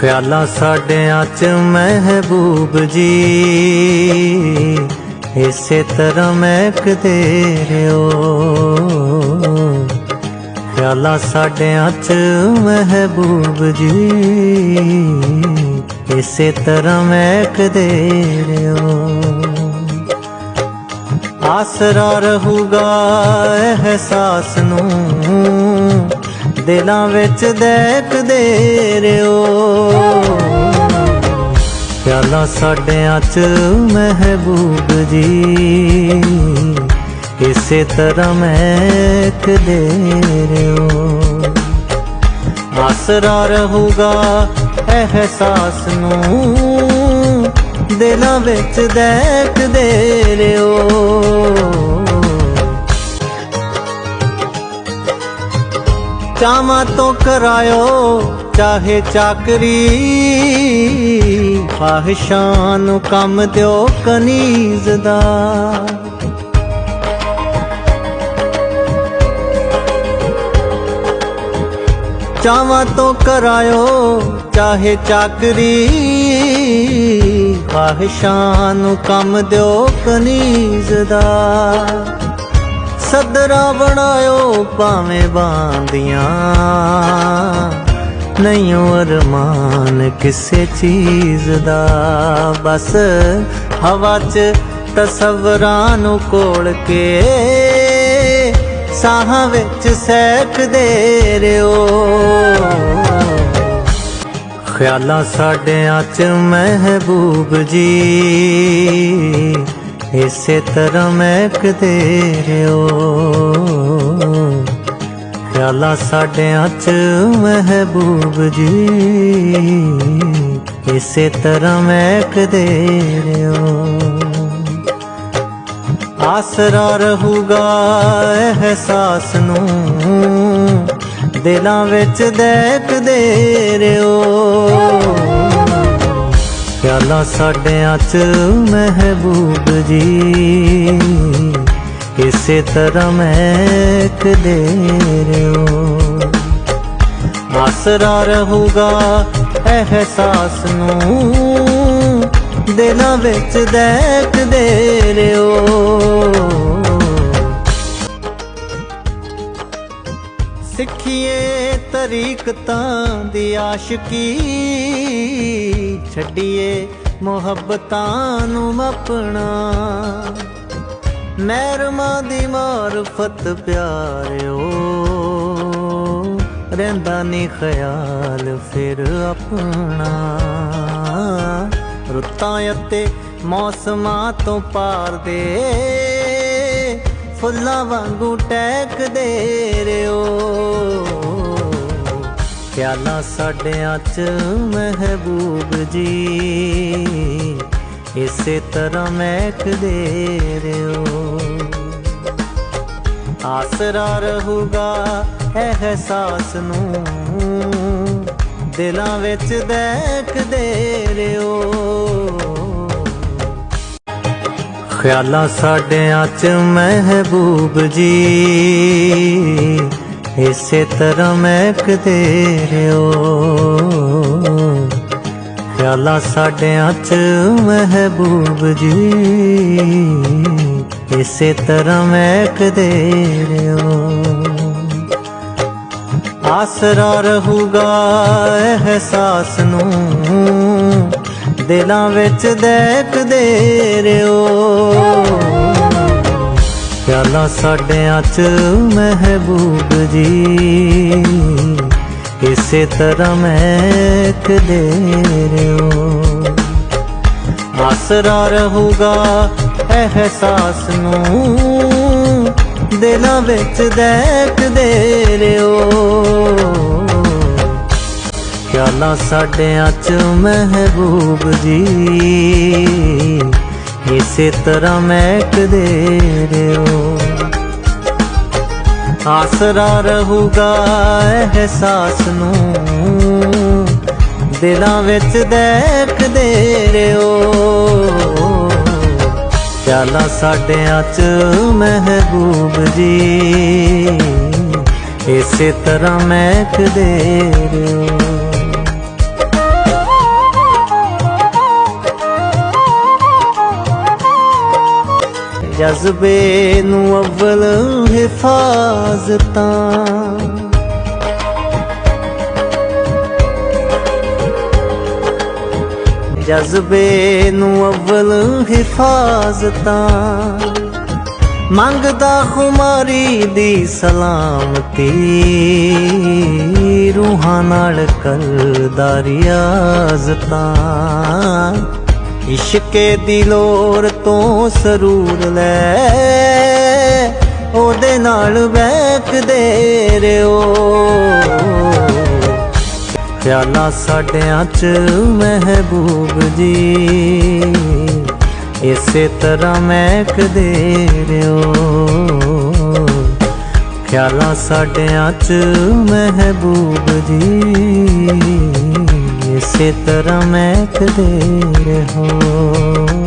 ਖਿਆਲਾਂ ਸਾਡਿਆਂ ਚ ਮਹਿਬੂਬ ਜੀ। ਇਸੇ ਤਰ੍ਹਾਂ ਮਹਿਕਦੇ ਰਿਓ। ਖਿਆਲਾਂ ਸਾਡਿਆਂ ਚ ਮਹਿਬੂਬ ਜੀ। ਇਸੇ ਤਰ੍ਹਾਂ ਮਹਿਕਦੇ ਰਿਓ। ਆਸਰਾ ਰਹੂਗਾ ਅਹਿਸਾਸ ਨੂੰ। ਦਿਲਾਂ ਵਿੱਚ ਦੇਖਦੇ ਰਿਓ। ਪਿਆਲਾ ਸਾਡਿਆਂ ਚ ਮਹਿਬੂਬ ਜੀ, ਇਸੇ ਤਰ੍ਹਾਂ ਮਹਿਕਦੇ ਰਿਓ। ਆਸਰਾ ਰਹੂਗਾ ਅਹਿਸਾਸ ਨੂੰ, ਦਿਲਾਂ ਵਿੱਚ ਦੇਖਦੇ ਰਿਓ। ਚਾਵਾਂ ਤੋਂ ਕਰਾਇਓ, ਚਾਹੇ ਚਾਕਰੀ। ਖਾਹਿਸ਼ਾਂ ਨੂੰ ਕੰਮ ਦਿਓ ਕਨੀਜ਼ ਦਾ। ਚਾਵਾਂ ਤੋਂ ਕਰਾਇਓ, ਚਾਹੇ ਚਾਕਰੀ। ਖਾਹਿਸ਼ਾਂ ਨੂੰ ਕੰਮ ਦਿਓ ਕਨੀਜ਼ ਦਾ। ਸਦਰਾ ਬਣਾਇਓ ਭਾਵੇਂ ਬਾਂਦੀਆਂ। ਨਹੀਂ ਅਰਮਾਨ ਕਿਸੇ ਚੀਜ਼ ਦਾ। ਬਸ ਹਵਾ 'ਚ ਤਸਵਰਾਂ ਨੂੰ ਕੋਲ ਕੇ ਸਾਹਾਂ ਵਿੱਚ ਸੈਕਦੇ ਰਿਓ। ਖਿਆਲਾਂ ਸਾਡਿਆਂ ਚ ਮਹਿਬੂਬ ਜੀ। ਇਸੇ ਤਰ੍ਹਾਂ ਮਹਿਕਦੇ ਰਿਓ। ਖਿਆਲਾਂ ਸਾਡਿਆਂ ਚ ਮਹਿਬੂਬ ਜੀ। ਇਸੇ ਤਰ੍ਹਾਂ ਮਹਿਕਦੇ ਰਿਓ। ਆਸਰਾ ਰਹੂਗਾ ਅਹਿਸਾਸ ਨੂੰ। ਦਿਲਾਂ ਵਿੱਚ ਦੇਖਦੇ ਰਿਓ। ਪਿਆਲਾ ਸਾਡਿਆਂ ਚ ਮਹਿਬੂਬ ਜੀ। ਇਸੇ ਤਰ੍ਹਾਂ ਮਹਿਕਦੇ ਰਿਓ। ਆਸਰਾ ਰਹੂਗਾ ਅਹਿਸਾਸ ਨੂੰ, ਦਿਲਾਂ ਵਿੱਚ ਦੇਖਦੇ ਰਿਓ। ਸਿੱਖੀਏ ਤਰੀਕਤਾਂ ਦੀ ਆਸ਼ਕੀ। ਛੱਡੀਏ ਮੁਹੱਬਤਾਂ ਨੂੰ ਆਪਣਾ। ਮਹਿਰਮਾਂ ਦੀ ਮਾਰਫਤ ਪਿਆਰਿਓ, ਰਹਿੰਦਾ ਨਹੀਂ ਖਿਆਲ ਫਿਰ ਆਪਣਾ। ਰੁੱਤਾਂ ਅਤੇ ਮੌਸਮਾਂ ਤੋਂ ਪਾਰ ਦੇ, ਫੁੱਲਾਂ ਵਾਂਗੂ ਟਹਿਕਦੇ ਰਿਓ। ਖਿਆਲਾਂ ਸਾਡਿਆਂ ਚ ਮਹਿਬੂਬ ਜੀ। ਇਸੇ ਤਰ੍ਹਾਂ ਮਹਿਕਦੇ ਰਿਓ। ਆਸਰਾ ਰਹੂਗਾ ਅਹਿਸਾਸ ਨੂੰ। ਦਿਲਾਂ ਵਿੱਚ ਦੇਖਦੇ ਰਿਓ। ਖਿਆਲਾਂ ਸਾਡਿਆਂ ਚ ਮਹਿਬੂਬ ਜੀ। ਇਸੇ ਤਰ੍ਹਾਂ ਮਹਿਕਦੇ ਰਿਓ। ਖਿਆਲਾਂ ਸਾਡਿਆਂ ਚ ਮਹਿਬੂਬ ਜੀ। ਇਸੇ ਤਰ੍ਹਾਂ ਮਹਿਕਦੇ ਰਿਓ ਆਸਰਾ ਰਹੂਗਾ ਅਹਿਸਾਸ ਨੂੰ। ਦਿਲਾਂ ਵਿੱਚ ਦੇਖਦੇ ਰਿਓ ਪਿਆਲਾ ਸਾਡਿਆਂ ਚ ਮਹਿਬੂਬ ਜੀ। ਇਸੇ ਤਰ੍ਹਾਂ ਮਹਿਕਦੇ ਰਿਓ ਆਸਰਾ ਰਹੂਗਾ ਅਹਿਸਾਸ ਨੂੰ ਦਿਲਾਂ ਵਿੱਚ ਦੇਖਦੇ ਰਿਓ ਖਿਆਲਾਂ ਸਾਡਿਆਂ ਚ ਮਹਿਬੂਬ ਜੀ, ਇਸੇ ਤਰ੍ਹਾਂ ਮਹਿਕ ਮਹਿਕਦੇ ਰਿਓ ਆਸਰਾ ਰਹੂਗਾ ਅਹਿਸਾਸ ਨੂੰ। ਦਿਲਾਂ ਵਿੱਚ ਦੇਖਦੇ ਰਿਓ ਖਿਆਲਾਂ ਸਾਡਿਆਂ ਚ ਮਹਿਬੂਬ ਜੀ। ਇਸੇ ਤਰ੍ਹਾਂ ਮਹਿਕਦੇ ਰਿਓ ਜਜ਼ਬੇ ਨੂੰ ਅਵਲ ਹਿਫਾਜ਼ਤਾਂ। ਜਜ਼ਬੇ ਨੂੰ ਅਵਲ ਹਿਫਾਜ਼ਤਾਂ। ਮੰਗਦਾ ਖੁਮਾਰੀ ਦੀ ਸਲਾਮਤੀ, ਰੂਹਾਂ ਨਾਲ ਕਰਦਾ ਰਿਆਜ਼ਤਾਂ। ਇਸ਼ਕੇ ਦੀ ਲੋਰ ਤੋਂ ਸਰੂਰ ਲੈ। ਉਹਦੇ ਨਾਲ ਬੈਠਦੇ ਰਿਓ। ਖਿਆਲਾਂ ਸਾਡਿਆਂ ਚ ਮਹਿਬੂਬ ਜੀ। ਇਸੇ ਤਰ੍ਹਾਂ ਮਹਿਕਦੇ ਰਿਓ। ਖਿਆਲਾਂ ਸਾਡਿਆਂ ਚ ਮਹਿਬੂਬ ਜੀ। ਇਸੇ ਤਰ੍ਹਾਂ ਮਹਿਕਦੇ ਰਹੋ